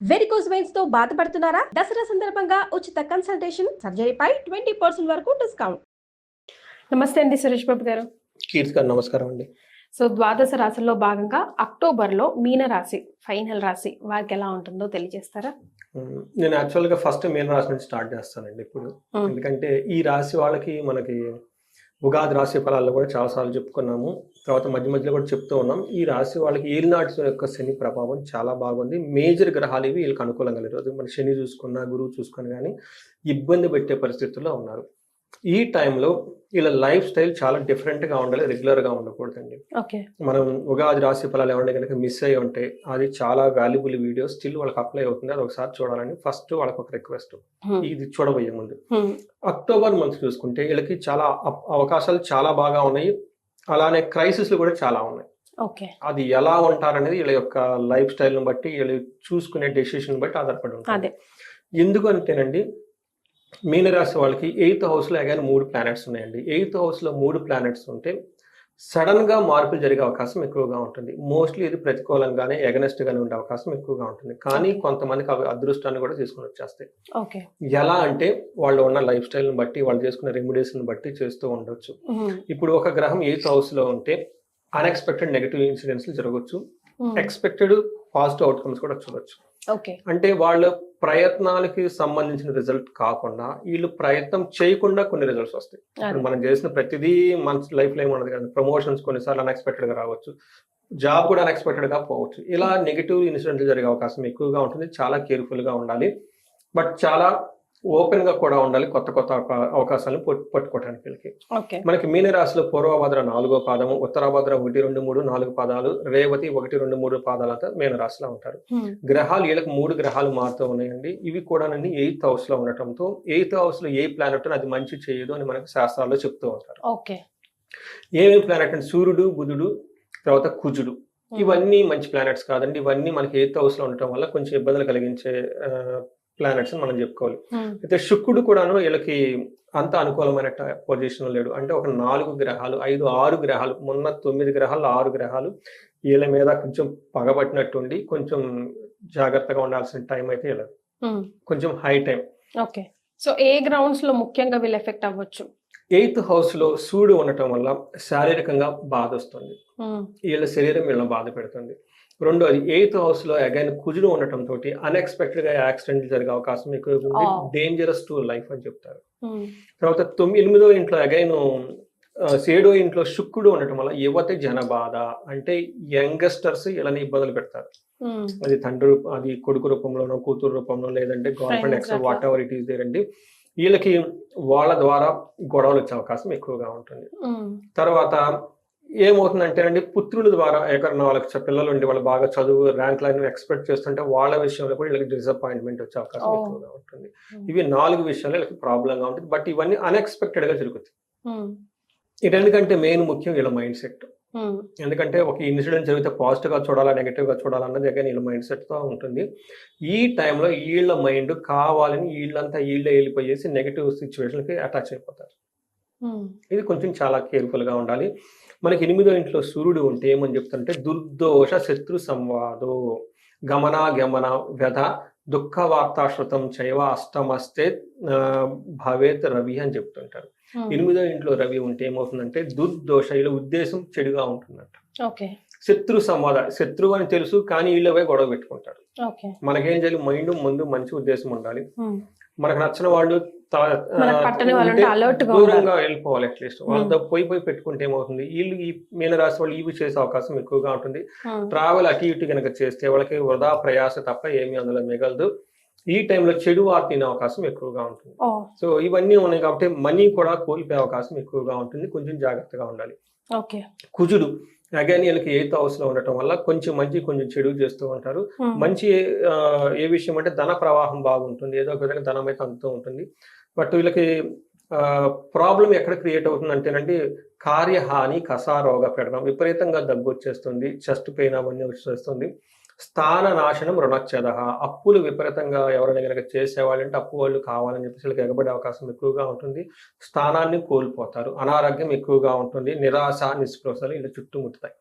Varicose వెయిన్స్తో బాధపడుతున్నారా? దసరా సందర్భంగా ఉచిత కన్సల్టేషన్ సర్జరీపై ట్వంటీ పర్సెంట్ వరకు డిస్కౌంట్ నమస్తే అండి సురేష్ బాబు గారు. కీర్తి గారు నమస్కారం అండి. సో ద్వాదశ రాశుల్లో భాగంగా అక్టోబర్లో మీన రాశి ఫైనల్ రాశి వారికి ఎలా ఉంటుందో తెలియజేస్తారా? నేను యాక్చువల్గా ఫస్ట్ మీన రాశి నుంచి స్టార్ట్ చేస్తానండి ఇప్పుడు. ఎందుకంటే ఈ రాశి వాళ్ళకి మనకి ఉగాది రాశి ఫలాల్లో కూడా చాలాసార్లు చెప్పుకున్నాము. తర్వాత మధ్య మధ్యలో కూడా చెప్తూ ఉన్నాం. ఈ రాశి వాళ్ళకి ఏలినాటి యొక్క శని ప్రభావం చాలా బాగుంది. మేజర్ గ్రహాలు ఇవి వీళ్ళకి అనుకూలంగా లేదు మన శని చూసుకున్నా గురువు చూసుకున్నా కానీ ఇబ్బంది పెట్టే పరిస్థితుల్లో ఉన్నారు. ఈ టైంలో వీళ్ళ లైఫ్ స్టైల్ చాలా డిఫరెంట్గా ఉండాలి రెగ్యులర్గా ఉండకూడదండి. ఓకే. మనం ఉగాది రాశి ఫలాలు ఎవరైనా కనుక మిస్ అయ్యి ఉంటే అది చాలా వాల్యుబుల్ వీడియో స్టిల్ వాళ్ళకి అప్లై అవుతుంది. అది ఒకసారి చూడాలని ఫస్ట్ వాళ్ళకి ఒక రిక్వెస్ట్ ఇది చూడబోయే ముందు. అక్టోబర్ మంత్ చూసుకుంటే వీళ్ళకి చాలా అవకాశాలు చాలా బాగా ఉన్నాయి. అలానే క్రైసిస్లు కూడా చాలా ఉన్నాయి. ఓకే. అది ఎలా ఉంటారనేది వీళ్ళ యొక్క లైఫ్ స్టైల్ని బట్టి వీళ్ళు చూసుకునే డెసిషన్ బట్టి ఆధారపడి ఉంటుంది. ఎందుకు అంటేనండి మీనరాశి వాళ్ళకి ఎయిత్ హౌస్లో అగైన్ మూడు ప్లానెట్స్ ఉన్నాయండి. ఎయిత్ హౌస్లో మూడు ప్లానెట్స్ ఉంటే సడన్గా మార్పులు జరిగే అవకాశం ఎక్కువగా ఉంటుంది. మోస్ట్లీ ఇది ప్రతికూలంగానే against గానే ఉండే అవకాశం ఎక్కువగా ఉంటుంది. కానీ కొంతమందికి అవి అదృష్టాన్ని కూడా తీసుకొని వచ్చేస్తాయి. ఎలా అంటే వాళ్ళు ఉన్న లైఫ్ స్టైల్ని బట్టి వాళ్ళు చేసుకునే రెమెడీస్ని బట్టి చేస్తూ ఉండొచ్చు. ఇప్పుడు ఒక గ్రహం ఎయిత్ హౌస్లో ఉంటే అన్ఎక్స్పెక్టెడ్ నెగిటివ్ ఇన్సిడెంట్స్ జరగవచ్చు ఎక్స్పెక్టెడ్ పాజిటివ్ అవుట్కమ్స్ కూడా చూడొచ్చు. ఓకే అంటే వాళ్ళ ప్రయత్నాలకి సంబంధించిన రిజల్ట్ కాకుండా వీళ్ళు ప్రయత్నం చేయకుండా కొన్ని రిజల్ట్స్ వస్తాయి. మనం చేసిన ప్రతిదీ మన లైఫ్లో ఏమన్నది కదా. ప్రమోషన్స్ కొన్నిసార్లు అన్ఎక్స్పెక్టెడ్గా రావచ్చు. జాబ్ కూడా అన్ఎక్స్పెక్టెడ్గా పోవచ్చు. ఇలా నెగిటివ్ ఇన్సిడెంట్లు జరిగే అవకాశం ఎక్కువగా ఉంటుంది. చాలా కేర్ఫుల్గా ఉండాలి. బట్ చాలా ఓపెన్గా కూడా ఉండాలి కొత్త కొత్త అవకా- అవకాశాలను పట్టు- పట్టుకోవడానికి వీళ్ళకి. మనకి మీనరాశిలో పూర్వభద్ర నాలుగో పాదము ఉత్తరాభద్ర ఒకటి రెండు మూడు నాలుగు పాదాలు రేవతి ఒకటి రెండు మూడు పాదాలతో మీనరాశిలో ఉంటారు. గ్రహాలు వీళ్ళకి మూడు గ్రహాలు మారుతూ ఉన్నాయండి. ఇవి కూడా ఎయిత్ హౌస్లో ఉండటంతో ఎయిత్ హౌస్లో ఏ ప్లానెట్ అది మంచి చేయదు అని మనకి శాస్త్రాల్లో చెప్తూ ఉంటారు. ఓకే. ఏమేమి ప్లానెట్ అంటే సూర్యుడు బుధుడు తర్వాత కుజుడు. ఇవన్నీ మంచి ప్లానెట్స్ కాదండి. ఇవన్నీ మనకి ఎయిత్ హౌస్లో ఉండటం వల్ల కొంచెం ఇబ్బందులు కలిగించే ప్లానెట్స్ మనం చెప్పుకోవాలి. ఉమ్, అయితే శుక్రుడు కూడాను వీళ్ళకి అంత అనుకూలమైన పొజిషన్ లేడు. అంటే ఒక నాలుగు గ్రహాలు ఐదు ఆరు గ్రహాలు మొన్న తొమ్మిది గ్రహాలు ఆరు గ్రహాలు వీళ్ళ మీద కొంచెం పగబట్టినట్టుండి కొంచెం జాగ్రత్తగా ఉండాల్సిన టైం అయితే వీళ్ళ ఉమ్, కొంచెం హై టైం ఓకే సో ఏ గ్రౌండ్స్లో ముఖ్యంగా వీళ్ళు ఎఫెక్ట్ అవ్వచ్చు? ఎయిత్ హౌస్లో సూర్యుడు ఉండటం వల్ల శారీరకంగా బాధ వస్తుంది. ఉమ్, వీళ్ళ శరీరం వీళ్ళని బాధ పెడుతుంది. రెండోది ఎయిత్ హౌస్లో అగైన్ కుజుడు ఉండటం తోటి అన్ఎక్స్పెక్టెడ్గా యాక్సిడెంట్ జరిగే అవకాశం ఎక్కువ ఉంది. డేంజరస్ టు లైఫ్ అని చెప్తారు. తర్వాత తొమ్మిది ఎనిమిదో ఇంట్లో అగైన్ ఏడో ఇంట్లో శుక్రుడు ఉండటం వల్ల యువత జన బాధ అంటే యంగస్టర్స్ ఇలానే ఇబ్బందులు పెడతారు. అది తండ్రి రూప- అది కొడుకు రూపంలోనో కూతురు రూపంలో లేదంటే గవర్నమెంట్ అట్లా. Whatever it is there అండి. వీళ్ళకి వాళ్ళ ద్వారా గొడవలు వచ్చే అవకాశం ఎక్కువగా ఉంటుంది. తర్వాత ఏమవుతుందంటేనండి పుత్రుల ద్వారా ఎక్కడన్నా వాళ్ళకి పిల్లలు ఉండి వాళ్ళు బాగా చదువు ర్యాంక్ లైన్ ఎక్స్పెక్ట్ చేస్తుంటే వాళ్ళ విషయంలో కూడా వీళ్ళకి డిసప్పాయింట్మెంట్ వచ్చే అవకాశం. ఎక్కువగా ఉంటుంది. ఇవి నాలుగు విషయాలు వీళ్ళకి ప్రాబ్లంగా ఉంటుంది. బట్ ఇవన్నీ అన్ఎక్స్పెక్టెడ్గా జరుగుతాయి ఉమ్, ఇటెందుకంటే మెయిన్ ముఖ్యం వీళ్ళ మైండ్ సెట్ ఎందుకంటే ఒక ఇన్సిడెంట్ జరిగితే పాజిటివ్గా చూడాలా నెగిటివ్గా చూడాలన్నది again వీళ్ళ మైండ్ సెట్తో ఉంటుంది. ఈ టైంలో వీళ్ళ మైండ్ కావాలని వీళ్ళంతా వీళ్ళే వెళ్ళిపోయేసి నెగిటివ్ సిచ్యువేషన్కి అటాచ్ అయిపోతారు. ఇది కొంచెం చాలా కేర్ఫుల్గా ఉండాలి. మనకి ఎనిమిదో ఇంట్లో సూర్యుడు ఉంటే ఏమని చెప్తుంటే దుర్దోష శత్రు సంవాదో గమన గమన వ్యధ దుఃఖ వార్తాశ్రుతం చైవ అష్టమస్తే భవేత్ రవి అని చెప్తుంటారు. ఎనిమిదో ఇంట్లో రవి ఉంటే ఏమవుతుందంటే దుర్దోష వీళ్ళ ఉద్దేశం చెడుగా ఉంటుందంట. ఓకే. శత్రు సంవాద శత్రువు అని తెలుసు కానీ వీళ్ళ పోయి గొడవ పెట్టుకుంటారు ఓకే. మనకేం చేయాలి? మైండ్ ముందు మంచి ఉద్దేశం ఉండాలి. మనకు నచ్చిన వాళ్ళు దూరంగా వెళ్ళిపోవాలి అట్లీస్ట్ వాళ్ళతో పోయి పోయి పెట్టుకుంటే ఏమవుతుంది? వీళ్ళు ఈ మీనరాశి వాళ్ళు ఇవి చేసే అవకాశం ఎక్కువగా ఉంటుంది. ట్రావెల్ అటు ఇటు కనుక చేస్తే వాళ్ళకి వృధా ప్రయాస తప్ప ఏమీ అందులో మిగలదు. ఈ టైంలో చెడు వార్త తినే అవకాశం ఎక్కువగా ఉంటుంది. సో ఇవన్నీ ఉన్నాయి కాబట్టి మనీ కూడా కోల్పోయే అవకాశం ఎక్కువగా ఉంటుంది. కొంచెం జాగ్రత్తగా ఉండాలి. కుజుడు అగైన్ వీళ్ళకి ఎయిత్ హౌస్లో ఉండటం వల్ల కొంచెం మంచి కొంచెం చెడు చేస్తూ ఉంటారు. మంచి ఏ విషయం అంటే ధన ప్రవాహం బాగుంటుంది. ఏదో ఒక విధంగా ధనం అయితే అందుతూ ఉంటుంది. బట్ వీళ్ళకి ప్రాబ్లం ఎక్కడ క్రియేట్ అవుతుంది అంటేనండి కార్యహాని కసారోగ పెడడం విపరీతంగా దగ్గు వచ్చేస్తుంది చెస్ట్ పెయిన్ అవన్నీ వచ్చేస్తుంది. స్థాన నాశనం రుణచ్ఛేద. అప్పులు విపరీతంగా ఎవరైనా కనుక చేసేవాళ్ళంటే అప్పు వాళ్ళు కావాలని చెప్పేసి వీళ్ళకి ఎగబడే అవకాశం ఎక్కువగా ఉంటుంది. స్థానాన్ని కోల్పోతారు. అనారోగ్యం ఎక్కువగా ఉంటుంది. నిరాశ నిస్పృహలు ఇలా చుట్టుముట్టుతాయి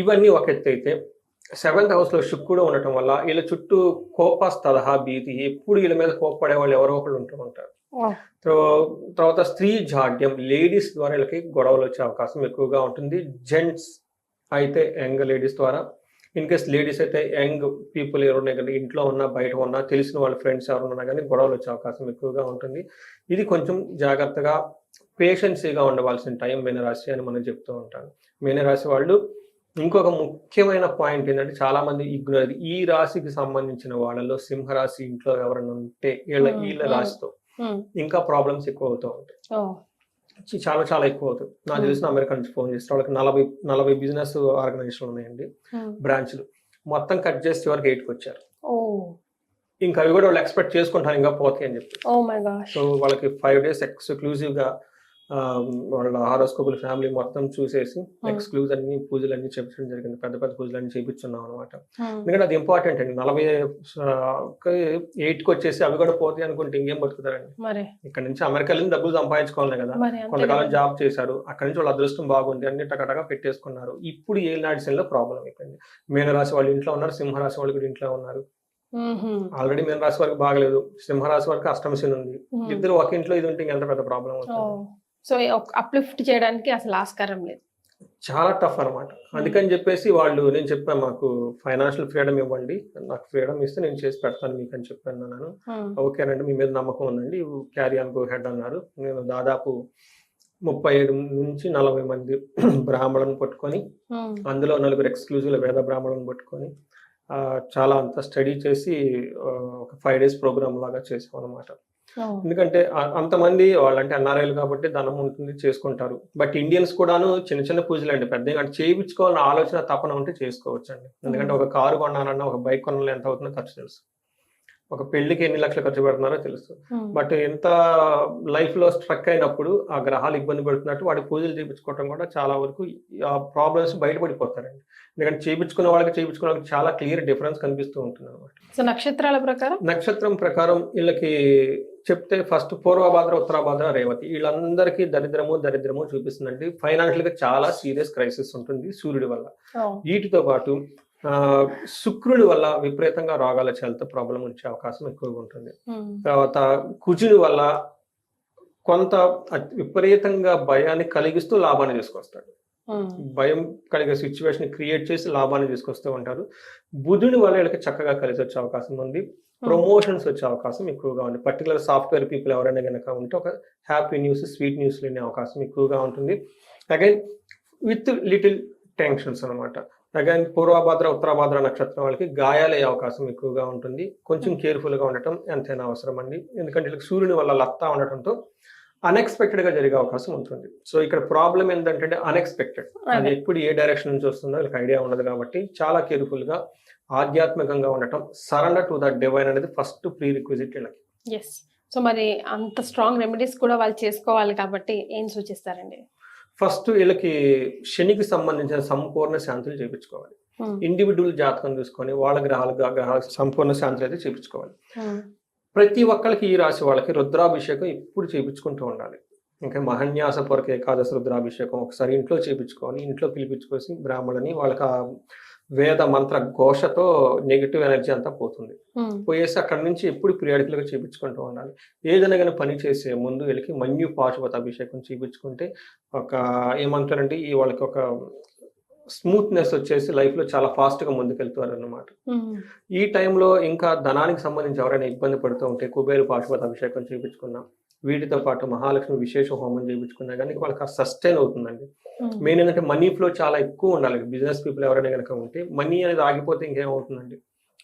ఇవన్నీ ఒక ఎత్తు అయితే సెవెంత్ హౌస్లో శుక్రుడు ఉండటం వల్ల వీళ్ళ చుట్టూ కోపస్ తలహా భీతి. ఎప్పుడు వీళ్ళ మీద కోపపడే వాళ్ళు ఎవరో ఒకళ్ళు ఉంటూ ఉంటారు. తర్వాత స్త్రీ జాడ్యం. లేడీస్ ద్వారా వీళ్ళకి గొడవలు వచ్చే అవకాశం ఎక్కువగా ఉంటుంది. జెంట్స్ అయితే యంగ్ లేడీస్ ద్వారా ఇన్ కేస్ లేడీస్ అయితే యంగ్ పీపుల్ ఎవరున్నా కానీ ఇంట్లో ఉన్నా బయట ఉన్నా తెలిసిన వాళ్ళ ఫ్రెండ్స్ ఎవరు ఉన్నా కానీ గొడవలు వచ్చే అవకాశం ఎక్కువగా ఉంటుంది ఇది కొంచెం జాగ్రత్తగా పేషెన్సీగా ఉండవలసిన టైం మీనరాశి అని మనం చెప్తూ ఉంటాం మీనరాశి వాళ్ళు ఇంకొక ముఖ్యమైన పాయింట్ ఏంటంటే చాలా మంది ఇగ్నోర్ ఈ రాశికి సంబంధించిన వాళ్ళలో సింహరాశి ఇంట్లో ఎవరైనా ఉంటే వీళ్ళ వీళ్ళ. రాశితో. ఇంకా ప్రాబ్లమ్స్ ఎక్కువ అవుతూ ఉంటాయి చాలా చాలా ఎక్కువ అవుతుంది నాకు. తెలిసిన అమెరికా నుంచి ఫోన్ చేస్తే వాళ్ళకి నలభై నలభై బిజినెస్ ఆర్గనైజేషన్ ఉన్నాయండి. బ్రాంచ్లు. మొత్తం కట్ చేసి వరకు ఎయిట్కి వచ్చారు. ఇంకా అవి కూడా వాళ్ళు ఎక్స్పెక్ట్ చేసుకుంటారు ఇంకా పోతాయి అని చెప్పి. సో వాళ్ళకి ఫైవ్ డేస్ ఎక్స్క్లూజివ్గా ఆ, వాళ్ళ హారోస్కోపుల్ ఫ్యామిలీ మొత్తం చూసేసి ఎక్స్క్లూజ్ అన్ని పూజలు అన్ని చేపించడం జరిగింది. పెద్ద పెద్ద పూజలు అన్ని చేపించున్నాం అనమాట ఎందుకంటే అది ఇంపార్టెంట్ అండి. నలభై ఎయిట్కి వచ్చేసి అవి కూడా పోతాయి అనుకుంటే ఇంకేం బతుకుతారండి? ఇక్కడ నుంచి అమెరికా వెళ్ళి డబ్బులు సంపాదించుకోవాలి కదా. కొంతకాలం. జాబ్ చేశారు. అక్కడి నుంచి వాళ్ళ అదృష్టం బాగుంది. అన్ని టకటగా పెట్టేసుకున్నారు. ఇప్పుడు ఏనాడు శనిలో ప్రాబ్లం అయిపోయింది. మీనరాశి వాళ్ళు ఇంట్లో ఉన్నారు. సింహరాశి వాళ్ళు కూడా ఇంట్లో ఉన్నారు. ఆల్రెడీ మీనరాశి వరకు బాగలేదు. సింహరాశి వరకు అష్టమ శని ఉంది. ఇద్దరు ఒక ఇంట్లో ఇది ఉంటే ఇంకెంత పెద్ద ప్రాబ్లం. అవుతుంది? సో అప్లిఫ్ట్ చేయడానికి అసలు ఆస్కారం లేదు చాలా టఫ్ అన్నమాట అందుకని చెప్పేసి వాళ్ళు నేను చెప్పాను మాకు ఫైనాన్షియల్ ఫ్రీడమ్ ఇవ్వండి నాకు ఫ్రీడమ్ ఇస్తే నేను చేసి పెడతాను మీకు అని చెప్పాను నేను మ్మ్. ఓకేనండి మీ మీద నమ్మకం ఉందండి క్యారీ ఆన్ గో హెడ్ అన్నారు నేను దాదాపు ముప్పై ఐదు నుంచి నలభై మంది బ్రాహ్మణులను పట్టుకొని మ్మ్. అందులో నలుగురు ఎక్స్క్లూజివ్ వేద బ్రాహ్మణులను పట్టుకొని చాలా అంత స్టడీ చేసి ఒక ఫైవ్ డేస్ ప్రోగ్రామ్ లాగా చేసాం అనమాట. ఎందుకంటే అంతమంది వాళ్ళంటే ఎన్ఆర్ఐలు కాబట్టి ధనం ఉంటుంది చేసుకుంటారు. బట్ ఇండియన్స్ కూడాను చిన్న చిన్న పూజలు అండి. పెద్ద అంటే చేయించుకోవాలని ఆలోచన తపన ఉంటే చేసుకోవచ్చు అండి ఎందుకంటే ఒక కారు కొనాలన్నా ఒక బైక్ కొనాలి ఎంత అవుతుందో ఖర్చు తెలుసు. ఒక పెళ్ళికి ఎన్ని లక్షలు ఖర్చు పెడుతున్నారో తెలుసు. బట్ ఎంత లైఫ్లో స్ట్రక్ అయినప్పుడు ఆ గ్రహాలు ఇబ్బంది పెడుతున్నట్టు వాడి పూజలు చేయించుకోవడం కూడా చాలా వరకు ఆ ప్రాబ్లమ్స్ బయటపడిపోతారండి. ఎందుకంటే చేయించుకున్న వాళ్ళకి చేయించుకున్న వాళ్ళకి చాలా క్లియర్ డిఫరెన్స్ కనిపిస్తూ ఉంటుంది అనమాట సో నక్షత్రాల ప్రకారం? నక్షత్రం ప్రకారం వీళ్ళకి చెప్తే ఫస్ట్ పూర్వభాద్ర ఉత్తరాభాద్ర రేవతి వీళ్ళందరికీ దరిద్రము దరిద్రము చూపిస్తుందండి ఫైనాన్షియల్గా చాలా సీరియస్ క్రైసిస్ ఉంటుంది సూర్యుడి వల్ల. వీటితో పాటు శుక్రుడి వల్ల విపరీతంగా రోగాల హెల్త్ ప్రాబ్లం వచ్చే అవకాశం ఎక్కువగా ఉంటుంది. తర్వాత కుజుడి వల్ల కొంత విపరీతంగా భయాన్ని కలిగిస్తూ లాభాన్ని తీసుకొస్తాడు. భయం కలిగే సిచ్యువేషన్ క్రియేట్ చేసి లాభాన్ని తీసుకొస్తూ ఉంటారు బుధుడి వల్ల వీళ్ళకి చక్కగా కలిసి వచ్చే అవకాశం ఉంది ప్రమోషన్స్ వచ్చే అవకాశం ఎక్కువగా ఉంది. పర్టికులర్ సాఫ్ట్వేర్ పీపుల్ ఎవరైనా కనుక ఉంటే ఒక హ్యాపీ న్యూస్ స్వీట్ న్యూస్ వినే అవకాశం ఎక్కువగా ఉంటుంది. అగైన్ విత్ లిటిల్ టెన్షన్స్ అనమాట అగైన్ పూర్వభద్ర ఉత్తరాభద్ర నక్షత్రం వాళ్ళకి గాయాలయ్యే అవకాశం ఎక్కువగా ఉంటుంది. కొంచెం కేర్ఫుల్గా ఉండటం ఎంతైనా అవసరం అండి ఎందుకంటే వీళ్ళకి సూర్యుని వల్ల లత్తా ఉండటంతో అన్ఎక్స్పెక్టెడ్గా జరిగే అవకాశం ఉంటుంది. సో ఇక్కడ ప్రాబ్లం ఏంటంటే అన్ఎక్స్పెక్టెడ్ అది. ఎప్పుడు ఏ డైరెక్షన్ నుంచి వస్తుందో వీళ్ళకి ఐడియా ఉండదు కాబట్టి చాలా కేర్ఫుల్గా ఆధ్యాత్మికంగా ఉండటం సరెండర్ టు ద డివైన్ అనేది ఫస్ట్ ప్రీ రిక్విజిట్ వీళ్ళకి సో మరి అంత స్ట్రాంగ్ రెమెడీస్ కూడా వాళ్ళు చేసుకోవాలి కాబట్టి ఏం సూచిస్తారండి? ఫస్ట్ వీళ్ళకి శనికి సంబంధించిన సంపూర్ణ శాంతులు చేయించుకోవాలి. ఇండివిజువల్ జాతకం తీసుకొని వాళ్ళ గ్రహాల గ్రహాల సంపూర్ణ శాంతులు అయితే చేయించుకోవాలి మ్మ్. ప్రతి ఒక్కరికి ఈ రాశి వాళ్ళకి రుద్రాభిషేకం ఎప్పుడు చేయించుకుంటూ ఉండాలి. ఇంకా మహన్యాస పొరక ఏకాదశి రుద్రాభిషేకం ఒకసారి ఇంట్లో చేయించుకోవాలి ఇంట్లో పిలిపించుకోసి బ్రాహ్మణుని వాళ్ళకి ఆ వేద మంత్ర ఘోషతో నెగిటివ్ ఎనర్జీ అంతా పోతుంది. పోయేసి అక్కడ నుంచి ఎప్పుడు periodical గా చేయించుకుంటూ ఉండాలి. ఏదైనా కానీ పని చేసే ముందు వీళ్ళకి మన్యు పాశుపత అభిషేకం చేయించుకుంటే ఒక ఏమంటారంటే ఈ వాళ్ళకి ఒక స్మూత్నెస్ వచ్చేసి life లో చాలా fast గా ముందుకెళ్తారు అన్నమాట మ్మ్. ఈ టైంలో ఇంకా ధనానికి సంబంధించి ఎవరైనా ఇబ్బంది పడుతూ ఉంటే కుబేరు పాశుపత అభిషేకం చేయించుకున్నాం వీటితో పాటు మహాలక్ష్మి విశేష హోమం చేయించుకున్నా కానీ వాళ్ళకి సస్టైన్ అవుతుందండి. మెయిన్ ఏంటంటే మనీ ఫ్లో చాలా ఎక్కువ ఉండాలి బిజినెస్ పీపుల్ ఎవరైనా కనుక ఉంటే మనీ అనేది ఆగిపోతే ఇంకేమవుతుందండి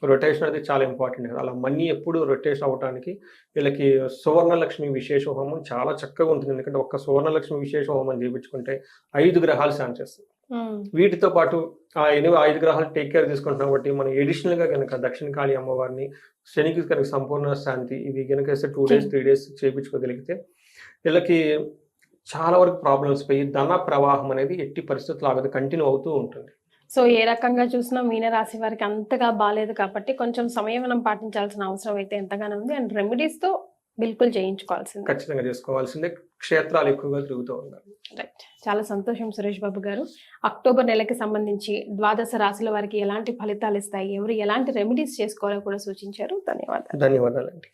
రొటేషన్ అనేది చాలా ఇంపార్టెంట్ కదా అలా మనీ ఎప్పుడు రొటేషన్ అవ్వడానికి వీళ్ళకి సువర్ణలక్ష్మి విశేష హోమం చాలా చక్కగా ఉంటుంది ఎందుకంటే ఒక్క సువర్ణలక్ష్మి విశేష హోమం చేయించుకుంటే ఐదు గ్రహాలు శాంతి చేస్తాయి. వీటితో పాటు ఆ ఎనిమిది ఐదు గ్రహాలు టేక్ కేర్ తీసుకుంటున్నాం కాబట్టి మనం ఎడిషనల్గా కనుక దక్షిణ కాళీ అమ్మవారిని శనికి కనుక సంపూర్ణ శాంతి ఇది కనుక టూ డేస్ త్రీ డేస్ చేయించుకోగలిగితే వీళ్ళకి చాలా వరకు ప్రాబ్లమ్స్ పోయి ధన ప్రవాహం అనేది ఎట్టి పరిస్థితులు ఆగదు కంటిన్యూ అవుతూ ఉంటుంది. సో ఏ రకంగా చూసినా మీన రాశి వారికి అంతగా బాగాలేదు కాబట్టి కొంచెం సంయమనం పాటించాల్సిన అవసరం అయితే ఎంతగానో ఉంది. అండ్ రెమెడీస్తో బిల్కుల్ చేయించుకోవాల్సింది. ఖచ్చితంగా చేసుకోవాల్సిందే. క్షేత్రాలు ఎక్కువగా తిరుగుతూ ఉండాలి. రైట్ చాలా సంతోషం సురేష్ బాబు గారు. అక్టోబర్ నెలకి సంబంధించి ద్వాదశ రాశుల వారికి ఎలాంటి ఫలితాలు ఇస్తాయి? ఎవరు ఎలాంటి రెమెడీస్ చేసుకోవాలో కూడా సూచించారు. ధన్యవాదాలు. ధన్యవాదాలండి.